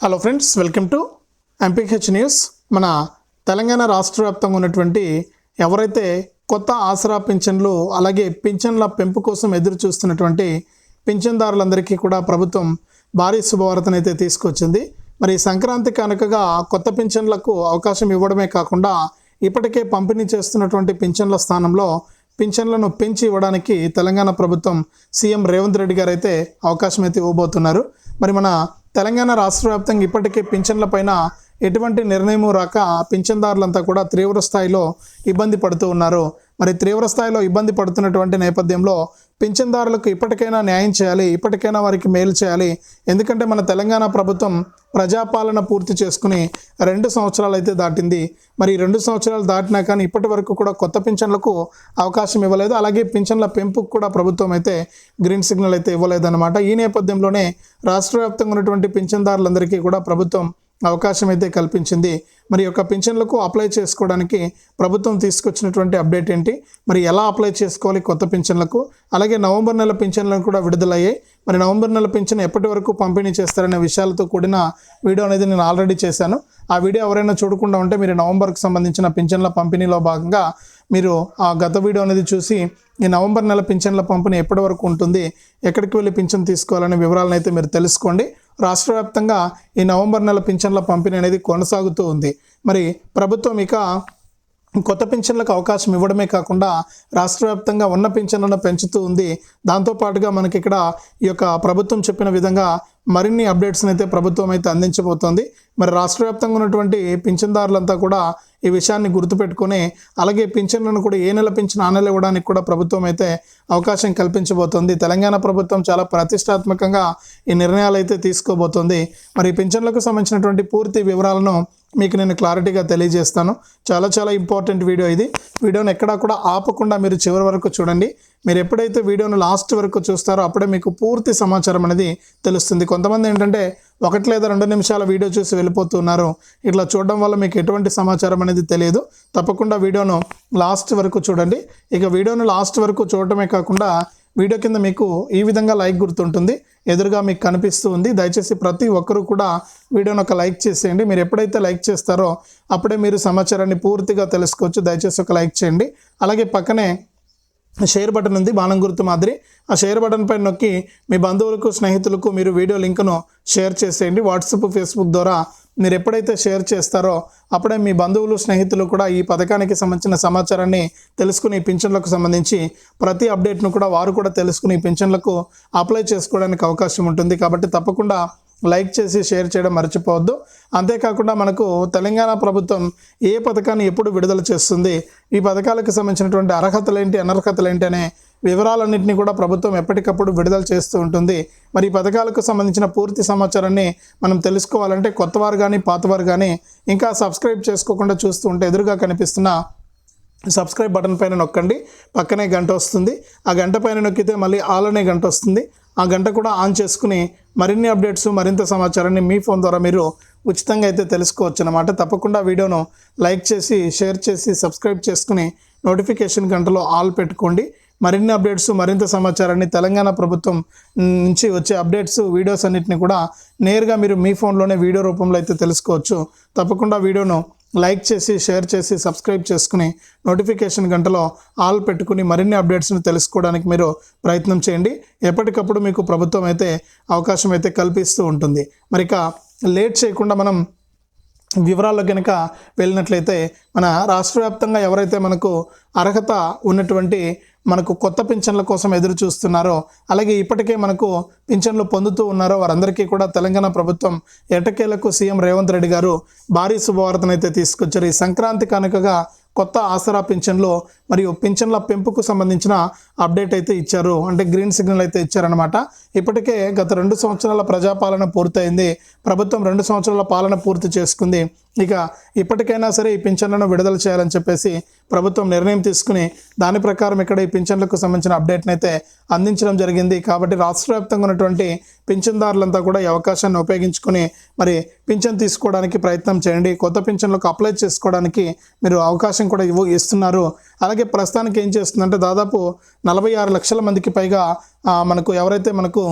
Hello friends welcome to MPH news మన తెలంగాణ రాష్ట్ర వ్యాప్తంగా ఉన్నటువంటి ఎవరైతే కొత్త ఆసరా పింఛన్లు అలాగే పింఛన్ల పెంపు కోసం ఎదురు చూస్తున్నటువంటి పింఛన్దారులందరికీ కూడా ప్రభుత్వం భారీ శుభవార్తనైతే తీసుకొచ్చింది. మరి సంక్రాంతి కనుకగా కొత్త పింఛన్లకు అవకాశం ఇవ్వడమే కాకుండా ఇప్పటికే పంపిణీ చేస్తున్నటువంటి పింఛన్ల స్థానంలో పింఛన్లను పెంచి ఇవ్వడానికి తెలంగాణ ప్రభుత్వం సీఎం రేవంత్ రెడ్డి గారు అయితే అవకాశం అయితే ఇవ్వబోతున్నారు. మరి మన తెలంగాణ రాష్ట్ర వ్యాప్తంగా ఇప్పటికే పింఛన్ల పైన ఎటువంటి నిర్ణయము రాక పింఛన్దారులంతా కూడా తీవ్ర స్థాయిలో ఇబ్బంది పడుతూ ఉన్నారు. మరి తీవ్ర స్థాయిలో ఇబ్బంది పడుతున్నటువంటి నేపథ్యంలో పింఛన్దారులకు ఇప్పటికైనా న్యాయం చేయాలి ఇప్పటికైనా వారికి మేలు చేయాలి. ఎందుకంటే మన తెలంగాణ ప్రభుత్వం ప్రజాపాలన పూర్తి చేసుకుని రెండు సంవత్సరాలు అయితే దాటింది. మరి రెండు సంవత్సరాలు దాటినా కానీ ఇప్పటి వరకు కూడా కొత్త పింఛన్లకు అవకాశం ఇవ్వలేదు. అలాగే పింఛన్ల పెంపుకు కూడా ప్రభుత్వం అయితే గ్రీన్ సిగ్నల్ అయితే ఇవ్వలేదన్నమాట. ఈ నేపథ్యంలోనే రాష్ట్ర వ్యాప్తంగా ఉన్నటువంటి పింఛన్దారులందరికీ కూడా ప్రభుత్వం అవకాశం అయితే కల్పించింది. మరి యొక్క పింఛన్లకు అప్లై చేసుకోవడానికి ప్రభుత్వం తీసుకొచ్చినటువంటి అప్డేట్ ఏంటి? మరి ఎలా అప్లై చేసుకోవాలి కొత్త పింఛన్లకు? అలాగే నవంబర్ నెల పింఛన్లను కూడా విడుదలయ్యాయి. మరి నవంబర్ నెల పింఛన్ ఎప్పటి వరకు పంపిణీ చేస్తారనే విషయాలతో కూడిన వీడియో అనేది నేను ఆల్రెడీ చేశాను. ఆ వీడియో ఎవరైనా చూడకుండా ఉంటే మీరు నవంబర్కి సంబంధించిన పింఛన్ల పంపిణీలో భాగంగా మీరు ఆ గత వీడియో అనేది చూసి ఈ నవంబర్ నెల పింఛన్ల పంపిణీ ఎప్పటి వరకు ఉంటుంది? ఎక్కడికి వెళ్ళి పింఛన్ తీసుకోవాలనే వివరాలను అయితే మీరు తెలుసుకోండి. రాష్ట్ర వ్యాప్తంగా ఈ నవంబర్ నెల పింఛన్ల పంపిణీ అనేది కొనసాగుతూ ఉంది. మరి ప్రభుత్వం ఇక కొత్త పింఛన్లకు అవకాశం ఇవ్వడమే కాకుండా రాష్ట్ర వ్యాప్తంగా ఉన్న పింఛన్లను పెంచుతూ ఉంది. దాంతోపాటుగా మనకి ఇక్కడ ఈ యొక్క ప్రభుత్వం చెప్పిన విధంగా మరిన్ని అప్డేట్స్ని అయితే ప్రభుత్వం అయితే అందించబోతోంది. మరి రాష్ట్ర వ్యాప్తంగా ఉన్నటువంటి పింఛన్దారులంతా కూడా ఈ విషయాన్ని గుర్తుపెట్టుకొని అలాగే పింఛన్లను కూడా ఏ నెల పింఛన్ ఆ నెల ఇవ్వడానికి కూడా ప్రభుత్వం అయితే అవకాశం కల్పించబోతోంది. తెలంగాణ ప్రభుత్వం చాలా ప్రతిష్టాత్మకంగా ఈ నిర్ణయాలు అయితే తీసుకోబోతోంది. మరి పింఛన్లకు సంబంధించినటువంటి పూర్తి వివరాలను మీకు నేను క్లారిటీగా తెలియజేస్తాను. చాలా చాలా ఇంపార్టెంట్ వీడియో ఇది. వీడియోని ఎక్కడా కూడా ఆపకుండా మీరు చివరి వరకు చూడండి. మీరు ఎప్పుడైతే వీడియోను లాస్ట్ వరకు చూస్తారో అప్పుడే మీకు పూర్తి సమాచారం అనేది తెలుస్తుంది. కొంతమంది ఏంటంటే ఒకటి లేదా రెండు నిమిషాల వీడియో చూసి వెళ్ళిపోతున్నారు ఇట్లా చూడడం వల్ల మీకు ఎటువంటి సమాచారం అనేది తెలియదు. తప్పకుండా వీడియోను లాస్ట్ వరకు చూడండి. ఇక వీడియోను లాస్ట్ వరకు చూడటమే కాకుండా వీడియో కింద మీకు ఈ విధంగా లైక్ గుర్తుంటుంది ఎదురుగా మీకు కనిపిస్తూ ఉంది. దయచేసి ప్రతి ఒక్కరూ కూడా వీడియోని ఒక లైక్ చేసేయండి. మీరు ఎప్పుడైతే లైక్ చేస్తారో అప్పుడే మీరు సమాచారాన్ని పూర్తిగా తెలుసుకోవచ్చు. దయచేసి ఒక లైక్ చేయండి. అలాగే పక్కనే షేర్ బటన్ ఉంది బాణం గుర్తు మాదిరి. ఆ షేర్ బటన్ పైన నొక్కి మీ బంధువులకు స్నేహితులకు మీరు వీడియో లింక్ను షేర్ చేసేయండి. వాట్సాప్ ఫేస్బుక్ ద్వారా మీరు ఎప్పుడైతే షేర్ చేస్తారో అప్పుడే మీ బంధువులు స్నేహితులు కూడా ఈ పథకానికి సంబంధించిన సమాచారాన్ని తెలుసుకుని పింఛన్లకు సంబంధించి ప్రతి అప్డేట్ను కూడా వారు కూడా తెలుసుకుని పింఛన్లకు అప్లై చేసుకోవడానికి అవకాశం ఉంటుంది. కాబట్టి తప్పకుండా లైక్ చేసి షేర్ చేయడం మర్చిపోవద్దు. అంతేకాకుండా మనకు తెలంగాణ ప్రభుత్వం ఏ పథకాన్ని ఎప్పుడు విడుదల చేస్తుంది? ఈ పథకాలకు సంబంధించినటువంటి అర్హతలు ఏంటి అనర్హతలు ఏంటి అనే వివరాలన్నింటినీ కూడా ప్రభుత్వం ఎప్పటికప్పుడు విడుదల చేస్తూ ఉంటుంది. మరి ఈ పథకాలకు సంబంధించిన పూర్తి సమాచారాన్ని మనం తెలుసుకోవాలంటే కొత్తవారు కానీ పాతవారు కానీ ఇంకా సబ్స్క్రైబ్ చేసుకోకుండా చూస్తూ ఉంటే ఎదురుగా కనిపిస్తున్న సబ్స్క్రైబ్ బటన్ పైన నొక్కండి. పక్కనే గంట వస్తుంది. ఆ గంట పైన నొక్కితే మళ్ళీ ఆల్ అనే గంట వస్తుంది. ఆ గంట కూడా ఆన్ చేసుకుని మరిన్ని అప్డేట్స్ మరింత సమాచారాన్ని మీ ఫోన్ ద్వారా మీరు ఉచితంగా అయితే తెలుసుకోవచ్చు అనమాట తప్పకుండా వీడియోను లైక్ చేసి షేర్ చేసి సబ్స్క్రైబ్ చేసుకుని నోటిఫికేషన్ గంటలో ఆల్ పెట్టుకోండి. మరిన్ని అప్డేట్స్ మరింత సమాచారాన్ని తెలంగాణ ప్రభుత్వం నుంచి వచ్చే అప్డేట్స్ వీడియోస్ అన్నిటిని కూడా నేరుగా మీరు మీ ఫోన్లోనే వీడియో రూపంలో అయితే తెలుసుకోవచ్చు. తప్పకుండా వీడియోను లైక్ చేసి షేర్ చేసి సబ్స్క్రైబ్ చేసుకుని నోటిఫికేషన్ గంటలో ఆల్ పెట్టుకుని మరిన్ని అప్డేట్స్ని తెలుసుకోవడానికి మీరు ప్రయత్నం చేయండి. ఎప్పటికప్పుడు మీకు ప్రభుత్వం అయితే అవకాశం అయితే కల్పిస్తూ ఉంటుంది. మరి ఇక లేట్ చేయకుండా మనం వివరాల్లో కనుక వెళ్ళినట్లయితే మన రాష్ట్ర వ్యాప్తంగా ఎవరైతే మనకు అర్హత ఉన్నటువంటి మనకు కొత్త పింఛన్ల కోసం ఎదురు చూస్తున్నారో అలాగే ఇప్పటికే మనకు పింఛన్లు పొందుతూ ఉన్నారో వారందరికీ కూడా తెలంగాణ ప్రభుత్వం ఎటకేలకు సీఎం రేవంత్ రెడ్డి గారు భారీ శుభవార్తనైతే తీసుకొచ్చారు. ఈ సంక్రాంతి కనుకగా కొత్త ఆసరా పింఛన్లో మరియు పింఛన్ల పెంపుకు సంబంధించిన అప్డేట్ అయితే ఇచ్చారు. అంటే గ్రీన్ సిగ్నల్ అయితే ఇచ్చారనమాట ఇప్పటికే గత రెండు సంవత్సరాల ప్రజాపాలన పూర్తయింది. ప్రభుత్వం రెండు సంవత్సరాల పాలన పూర్తి చేసుకుంది. ఇక ఇప్పటికైనా సరే ఈ పింఛన్లను విడుదల చేయాలని చెప్పేసి ప్రభుత్వం నిర్ణయం తీసుకుని దాని ప్రకారం ఇక్కడ ఈ పింఛన్లకు సంబంధించిన అప్డేట్ని అయితే అందించడం జరిగింది. కాబట్టి రాష్ట్ర వ్యాప్తంగా ఉన్నటువంటి పింఛన్దారులంతా కూడా ఈ అవకాశాన్ని ఉపయోగించుకొని మరి పింఛన్ తీసుకోవడానికి ప్రయత్నం చేయండి. కొత్త పింఛన్లకు అప్లై చేసుకోవడానికి మీరు అవకాశం కూడా ఇవ్వ ఇస్తున్నారు. అలాగే ప్రస్తుతానికి ఏం చేస్తుందంటే దాదాపు నలభై ఆరు లక్షల మందికి పైగా మనకు ఎవరైతే మనకు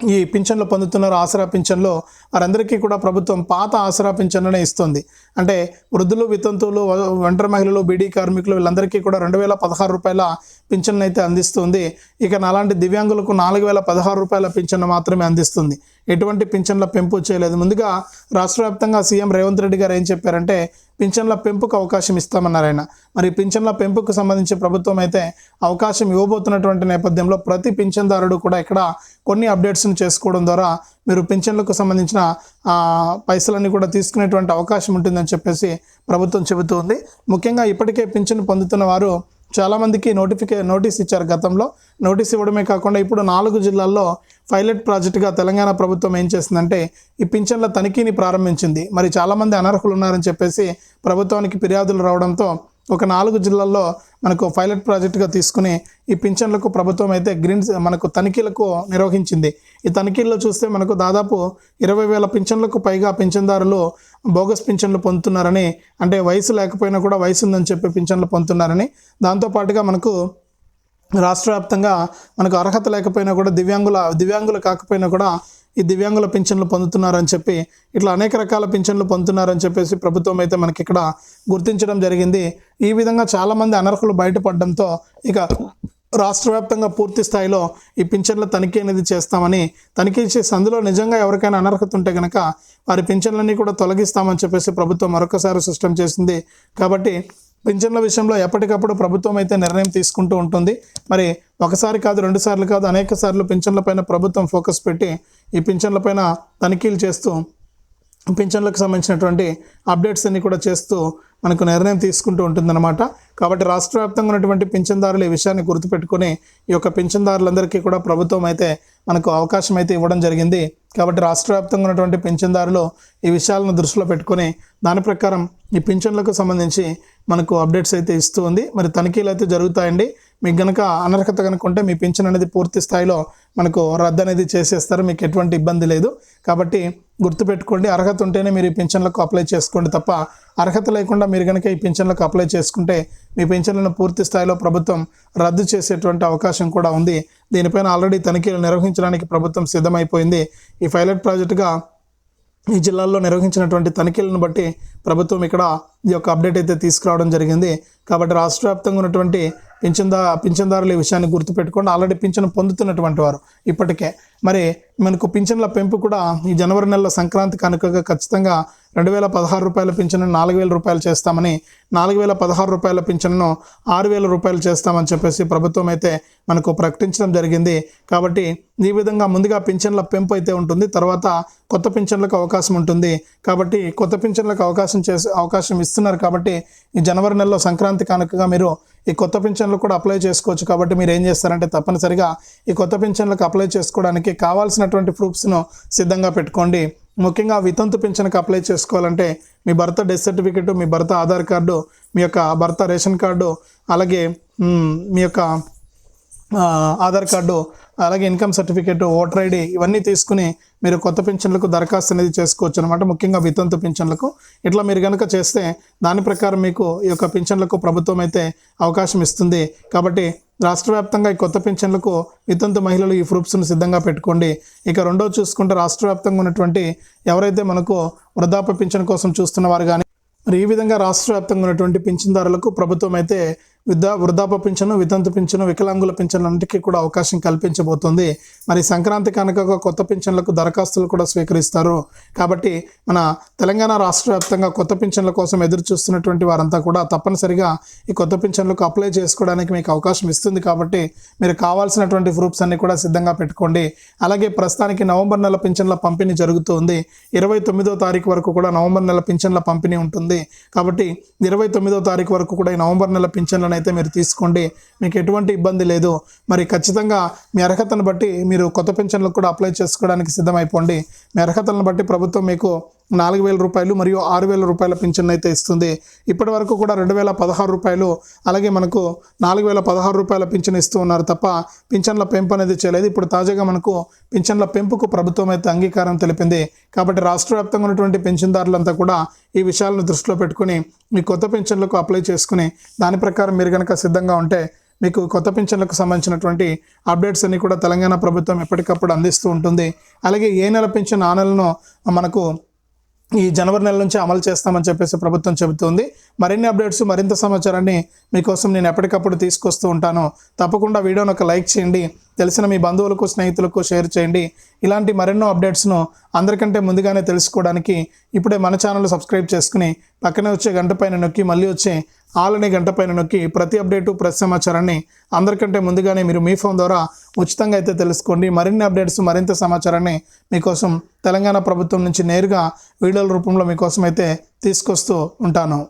ఈ పింఛన్లు పొందుతున్నారు ఆసరా పింఛన్లో వారందరికీ కూడా ప్రభుత్వం పాత ఆసరా పింఛన్లనే ఇస్తుంది. అంటే వృద్ధులు వితంతువులు ఒంటరి మహిళలు బీడీ కార్మికులు వీళ్ళందరికీ కూడా రెండు వేల పదహారు రూపాయల పింఛన్ అయితే అందిస్తుంది. ఇక నాలాంటి దివ్యాంగులకు నాలుగు వేల పదహారు రూపాయల పింఛన్ మాత్రమే అందిస్తుంది. ఎటువంటి పింఛన్ల పెంపు చేయలేదు. ముందుగా రాష్ట్ర వ్యాప్తంగా సీఎం రేవంత్ రెడ్డి గారు ఏం చెప్పారంటే పింఛన్ల పెంపుకు అవకాశం ఇస్తామన్నారు ఆయన. మరి పింఛన్ల పెంపుకు సంబంధించి ప్రభుత్వం అయితే అవకాశం ఇవ్వబోతున్నటువంటి నేపథ్యంలో ప్రతి పింఛన్దారుడు కూడా ఇక్కడ కొన్ని అప్డేట్స్ను చేసుకోవడం ద్వారా మీరు పింఛన్లకు సంబంధించిన పైసలన్నీ కూడా తీసుకునేటువంటి అవకాశం ఉంటుందని చెప్పేసి ప్రభుత్వం చెబుతూ ఉంది ముఖ్యంగా ఇప్పటికే పింఛన్ పొందుతున్న వారు చాలామందికి నోటిఫికే నోటీస్ ఇచ్చారు గతంలో. నోటీస్ ఇవ్వడమే కాకుండా ఇప్పుడు నాలుగు జిల్లాల్లో పైలట్ ప్రాజెక్టుగా తెలంగాణ ప్రభుత్వం ఏం చేసిందంటే ఈ పింఛన్ల తనిఖీని ప్రారంభించింది. మరి చాలామంది అనర్హులు ఉన్నారని చెప్పేసి ప్రభుత్వానికి ఫిర్యాదులు రావడంతో ఒక నాలుగు జిల్లాల్లో మనకు పైలట్ ప్రాజెక్టుగా తీసుకుని ఈ పింఛన్లకు ప్రభుత్వం అయితే గ్రీన్ మనకు తనిఖీలకు నిర్వహించింది. ఈ తనిఖీల్లో చూస్తే మనకు దాదాపు ఇరవై వేల పింఛన్లకు పైగా పింఛన్దారులు బోగస్ పింఛన్లు పొందుతున్నారని అంటే వయసు లేకపోయినా కూడా వయసు ఉందని చెప్పి పింఛన్లు పొందుతున్నారని. దాంతోపాటుగా మనకు రాష్ట్ర వ్యాప్తంగా మనకు అర్హత లేకపోయినా కూడా దివ్యాంగుల దివ్యాంగులు కాకపోయినా కూడా ఈ దివ్యాంగుల పింఛన్లు పొందుతున్నారని చెప్పి ఇట్లా అనేక రకాల పింఛన్లు పొందుతున్నారని చెప్పేసి ప్రభుత్వం అయితే మనకి ఇక్కడ గుర్తించడం జరిగింది. ఈ విధంగా చాలామంది అనర్హులు బయటపడడంతో ఇక రాష్ట్ర వ్యాప్తంగా పూర్తి స్థాయిలో ఈ పింఛన్ల తనిఖీ అనేది చేస్తామని తనిఖీ చేసి అందులో నిజంగా ఎవరికైనా అనర్హత ఉంటే కనుక వారి పింఛన్లన్నీ కూడా తొలగిస్తామని చెప్పేసి ప్రభుత్వం మరొకసారి సిస్టమ్ చేసింది. కాబట్టి పింఛన్ల విషయంలో ఎప్పటికప్పుడు ప్రభుత్వం అయితే నిర్ణయం తీసుకుంటూ ఉంటుంది. మరి ఒకసారి కాదు రెండు సార్లు కాదు అనేక సార్లు పింఛన్లపైన ప్రభుత్వం ఫోకస్ పెట్టి ఈ పింఛన్లపైన తనిఖీలు చేస్తూ పింఛన్లకు సంబంధించినటువంటి అప్డేట్స్ అన్ని కూడా చేస్తూ మనకు నిర్ణయం తీసుకుంటూ ఉంటుందన్నమాట. కాబట్టి రాష్ట్ర వ్యాప్తంగా ఉన్నటువంటి పింఛన్దారులు ఈ విషయాన్ని గుర్తుపెట్టుకొని ఈ యొక్క పింఛన్దారులందరికీ కూడా ప్రభుత్వం అయితే మనకు అవకాశం అయితే ఇవ్వడం జరిగింది. కాబట్టి రాష్ట్ర వ్యాప్తంగా ఉన్నటువంటి పింఛన్దారులు ఈ విషయాలను దృష్టిలో పెట్టుకొని దాని ప్రకారం ఈ పింఛన్లకు సంబంధించి మనకు అప్డేట్స్ అయితే ఇస్తూ ఉంది. మరి తనిఖీలు అయితే జరుగుతాయండి. మీకు గనక అనర్హత కనుక ఉంటే మీ పింఛన్ అనేది పూర్తి స్థాయిలో మనకు రద్దు అనేది చేసేస్తారు. మీకు ఎటువంటి ఇబ్బంది లేదు. కాబట్టి గుర్తుపెట్టుకోండి అర్హత ఉంటేనే మీరు ఈ పింఛన్లకు అప్లై చేసుకోండి తప్ప అర్హత లేకుండా మీరు కనుక ఈ పింఛన్లకు అప్లై చేసుకుంటే మీ పింఛన్లను పూర్తి స్థాయిలో ప్రభుత్వం రద్దు చేసేటువంటి అవకాశం కూడా ఉంది. దీనిపైన ఆల్రెడీ తనిఖీలు నిర్వహించడానికి ప్రభుత్వం సిద్ధమైపోయింది. ఈ పైలట్ ప్రాజెక్టుగా ఈ జిల్లాల్లో నిర్వహించినటువంటి తనిఖీలను బట్టి ప్రభుత్వం ఇక్కడ ఈ యొక్క అప్డేట్ అయితే తీసుకురావడం జరిగింది. కాబట్టి రాష్ట్ర వ్యాప్తంగా ఉన్నటువంటి పింఛన్దా పింఛన్దారులు ఈ విషయాన్ని గుర్తుపెట్టుకోండి. ఆల్రెడీ పింఛను పొందుతున్నటువంటి వారు ఇప్పటికే. మరి మనకు పింఛన్ల పెంపు కూడా ఈ జనవరి నెలలో సంక్రాంతి కనుకగా ఖచ్చితంగా రెండు వేల పదహారు రూపాయల పింఛను నాలుగు వేల రూపాయలు చేస్తామని నాలుగు వేల పదహారు రూపాయల పింఛన్ను ఆరు వేల రూపాయలు చేస్తామని చెప్పేసి ప్రభుత్వం అయితే మనకు ప్రకటించడం జరిగింది. కాబట్టి ఈ విధంగా ముందుగా పింఛన్ల పెంపు అయితే ఉంటుంది తర్వాత కొత్త పింఛన్లకు అవకాశం ఉంటుంది. కాబట్టి కొత్త పింఛన్లకు అవకాశం చేసే అవకాశం ఇస్తున్నారు కాబట్టి ఈ జనవరి నెలలో సంక్రాంతి కానుకగా మీరు ఈ కొత్త పింఛన్లు కూడా అప్లై చేసుకోవచ్చు. కాబట్టి మీరు ఏం చేస్తారంటే తప్పనిసరిగా ఈ కొత్త పింఛన్లకు అప్లై చేసుకోవడానికి కావాల్సినటువంటి ప్రూఫ్స్ను సిద్ధంగా పెట్టుకోండి. ముఖ్యంగా వితంతు పింఛన్కి అప్లై చేసుకోవాలంటే మీ భర్త డెత్ సర్టిఫికెట్ మీ భర్త ఆధార్ కార్డు మీ యొక్క భర్త రేషన్ కార్డు అలాగే మీ యొక్క ఆధార్ కార్డు అలాగే ఇన్కమ్ సర్టిఫికేట్ ఓటర్ ఐడి ఇవన్నీ తీసుకుని మీరు కొత్త పింఛన్లకు దరఖాస్తు అనేది చేసుకోవచ్చు అనమాట ముఖ్యంగా వితంతు పింఛన్లకు. ఇట్లా మీరు కనుక చేస్తే దాని ప్రకారం మీకు ఈ యొక్క పింఛన్లకు ప్రభుత్వం అయితే అవకాశం ఇస్తుంది. కాబట్టి రాష్ట్ర వ్యాప్తంగా ఈ కొత్త పింఛన్లకు వితంతు మహిళలు ఈ ప్రూఫ్స్ను సిద్ధంగా పెట్టుకోండి. ఇక రెండో చూసుకుంటే రాష్ట్ర వ్యాప్తంగా ఉన్నటువంటి ఎవరైతే మనకు వృద్ధాప్య పింఛన్ కోసం చూస్తున్న వారు కానీ మరి ఈ విధంగా రాష్ట్ర వ్యాప్తంగా ఉన్నటువంటి పింఛన్దారులకు ప్రభుత్వం అయితే వృద్ధా వృద్ధాప్య పింఛను వితంతు పింఛను వికలాంగుల పింఛన్లన్నిటికీ కూడా అవకాశం కల్పించబోతోంది. మరి సంక్రాంతి కనుక కొత్త పింఛన్లకు దరఖాస్తులు కూడా స్వీకరిస్తారు. కాబట్టి మన తెలంగాణ రాష్ట్ర వ్యాప్తంగా కొత్త పింఛన్ల కోసం ఎదురు చూస్తున్నటువంటి వారంతా కూడా తప్పనిసరిగా ఈ కొత్త పింఛన్లకు అప్లై చేసుకోవడానికి మీకు అవకాశం ఇస్తుంది కాబట్టి మీరు కావాల్సినటువంటి ప్రూఫ్స్ అన్ని కూడా సిద్ధంగా పెట్టుకోండి. అలాగే ప్రస్తుతానికి నవంబర్ నెల పింఛన్ల పంపిణీ జరుగుతుంది. ఇరవై తొమ్మిదో తారీఖు వరకు కూడా నవంబర్ నెల పింఛన్ల పంపిణీ ఉంటుంది. కాబట్టి ఇరవై తొమ్మిదో తారీఖు వరకు కూడా ఈ నవంబర్ నెల పింఛన్లను అయితే మీరు తీసుకోండి. మీకు ఎటువంటి ఇబ్బంది లేదు. మరి ఖచ్చితంగా మీ అర్హతను బట్టి మీరు కొత్త పెన్షన్లకు కూడా అప్లై చేసుకోవడానికి సిద్ధమైపోండి. మీ అర్హతలను బట్టి ప్రభుత్వం మీకు నాలుగు వేల రూపాయలు మరియు ఆరు వేల రూపాయల పింఛన్ అయితే ఇస్తుంది. ఇప్పటి వరకు కూడా రెండు వేల పదహారు రూపాయలు అలాగే మనకు నాలుగు వేల పదహారు రూపాయల పింఛన్ ఇస్తూ ఉన్నారు తప్ప పింఛన్ల పెంపు అనేది చేయలేదు. ఇప్పుడు తాజాగా మనకు పింఛన్ల పెంపుకు ప్రభుత్వం అయితే అంగీకారం తెలిపింది. కాబట్టి రాష్ట్ర వ్యాప్తంగా ఉన్నటువంటి పెన్షన్దారులంతా కూడా ఈ విషయాలను దృష్టిలో పెట్టుకుని మీ కొత్త పెన్షన్లకు అప్లై చేసుకుని దాని ప్రకారం మీరు కనుక సిద్ధంగా ఉంటే మీకు కొత్త పింఛన్లకు సంబంధించినటువంటి అప్డేట్స్ అన్ని కూడా తెలంగాణ ప్రభుత్వం ఎప్పటికప్పుడు అందిస్తూ ఉంటుంది. అలాగే ఏ నెల పింఛన్ ఆ నెలను మనకు ఈ జనవరి నెల నుంచి అమలు చేస్తామని చెప్పేసి ప్రభుత్వం చెబుతుంది. మరిన్ని అప్డేట్స్ మరింత సమాచారాన్ని మీకోసం నేను ఎప్పటికప్పుడు తీసుకొస్తూ ఉంటాను. తప్పకుండా వీడియోని ఒక లైక్ చేయండి. తెలిసిన మీ బంధువులకు స్నేహితులకు షేర్ చేయండి. ఇలాంటి మరెన్నో అప్డేట్స్ను అందరికంటే ముందుగానే తెలుసుకోవడానికి ఇప్పుడే మన ఛానల్ సబ్స్క్రైబ్ చేసుకుని పక్కనే వచ్చే గంట పైన నొక్కి మళ్ళీ వచ్చే ఆల్ అనే గంట పైన నొక్కి ప్రతి అప్డేటు ప్రతి సమాచారాన్ని అందరికంటే ముందుగానే మీరు మీ ఫోన్ ద్వారా ఉచితంగా అయితే తెలుసుకోండి. మరిన్ని అప్డేట్స్ మరింత సమాచారాన్ని మీకోసం తెలంగాణ ప్రభుత్వం నుంచి నేరుగా వీడియోల రూపంలో మీకోసం అయితే తీసుకొస్తూ ఉంటాను.